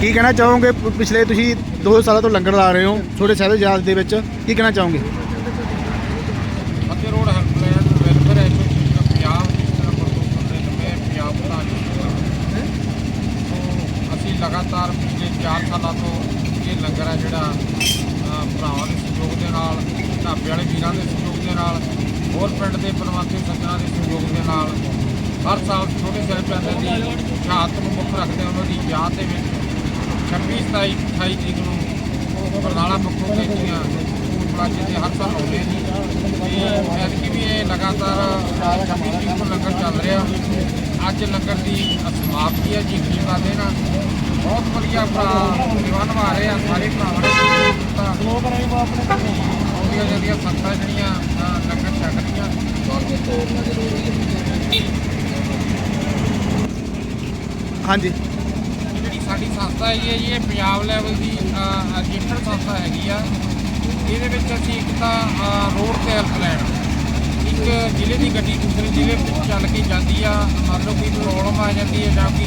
ਕੀ ਕਹਿਣਾ ਚਾਹੋਗੇ? ਪ- ਪਿਛਲੇ ਤੁਸੀਂ 2 ਸਾਲਾਂ ਤੋਂ ਲੰਗਰ ਲਾ ਰਹੇ ਹੋ ਛੋਟੇ ਸ਼ਹਿਰ ਦੇ ਵਿੱਚ ਕੀ ਕਹਿਣਾ ਚਾਹੋਗੇ? ਮੱਧੇ road helpline welfare association Punjab ਦੀ ਤਰਫ ਤੋਂ ਦੇ ਨਵੇਂ ਪੰਜਾਬ ਪ੍ਰਧਾਨ ਸੋ ਅਸੀਂ ਲਗਾਤਾਰ ਪਿਛਲੇ 4 ਸਾਲਾਂ ਤੋਂ ਇਹ ਲੰਗਰ ਹੈ ਜਿਹੜਾ ਅ, ਭਰਾਵਾਂ ਦੇ ਸਹਿਯੋਗ ਦੇ ਨਾਲ ਢਾਬੇ ਵਾਲੇ ਵੀਰਾਂ ਦੇ ਸਹਿਯੋਗ ਦੇ ਨਾਲ ਹੋਰ ਪਿੰਡ ਦੇ ਪਰਮਾਤਮਾ ਸੱਜਣਾ ਦੇ ਸਹਿਯੋਗ ਦੇ ਨਾਲ ਹਰ ਸਾਲ ਛੋਟੇ ਸਾਹਿਬਜ਼ਾਦਿਆਂ ਦੀ ਸ਼ਹਾਦਤ ਨੂੰ ਮੁੱਖ ਰੱਖਦੇ ਉਹਨਾਂ ਦੀ ਯਾਦ ਦੇ ਵਿੱਚ। 26 27 28 ਤਰੀਕ ਨੂੰ ਬਰਨਾਲਾ ਮੁੱਖੋਂ ਖੇਤੀਆਂ ਪਲਾਜੇ ਤੇ ਹਰ ਸਾਲ ਆਉਂਦੇ ਨੇ ਤੇ ਐਤਕੀ ਵੀ ਇਹ ਲਗਾਤਾਰ 26 ਤਰੀਕ ਤੋਂ ਲੰਗਰ ਚੱਲ ਰਿਹਾ। ਅੱਜ ਲੰਗਰ ਦੀ ਸਮਾਪਤੀ ਹੈ ਜੀ ਖੀਵਾ ਦੇ ਨਾਲ। ਬਹੁਤ ਵਧੀਆ ਭਰਾ ਸੇਵਾ ਨਿਭਾ ਰਹੇ ਆ ਸਾਰੇ ਭਰਾਵਾਂ ਨੇ ਸਹਿਯੋਗ ਦਿੱਤਾ ਆਉਂਦੀਆਂ ਜਿਹੜੀਆਂ ਸੰਗਤਾਂ ਜਿਹੜੀਆਂ ਲੰਗਰ ਛਕ ਰਹੀਆਂ। ਹਾਂਜੀ। ਇਹ ਜਿਹੜੀ ਸਾਡੀ ਸੰਸਥਾ ਹੈਗੀ ਹੈ ਜੀ, ਇਹ ਪੰਜਾਬ ਲੈਵਲ ਦੀ ਰਜਿਸਟਰਡ ਸੰਸਥਾ ਹੈਗੀ ਆ। ਇਹਦੇ ਵਿੱਚ ਅਸੀਂ ਇੱਕ ਤਾਂ ਰੋਡ ਤੇ ਹੈਲਪਲਾਈਨ ਇੱਕ ਜ਼ਿਲ੍ਹੇ ਦੀ ਗੱਡੀ ਦੂਸਰੇ ਜ਼ਿਲ੍ਹੇ ਵਿੱਚ ਚੱਲ ਕੇ ਜਾਂਦੀ ਆ। ਮੰਨ ਲਓ ਕੋਈ ਪ੍ਰੋਬਲਮ ਆ ਜਾਂਦੀ ਹੈ ਜਾਂ ਕੋਈ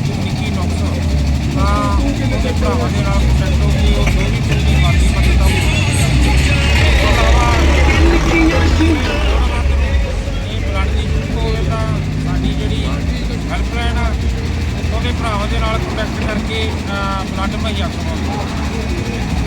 ਭਰਾਵਾਂ ਦੇ ਨਾਲ ਕੰਟੈਕਟ ਕਰਕੇ ਬਲੱਡ ਮੁਹੱਈਆ ਕਰਵਾਉਂਦੇ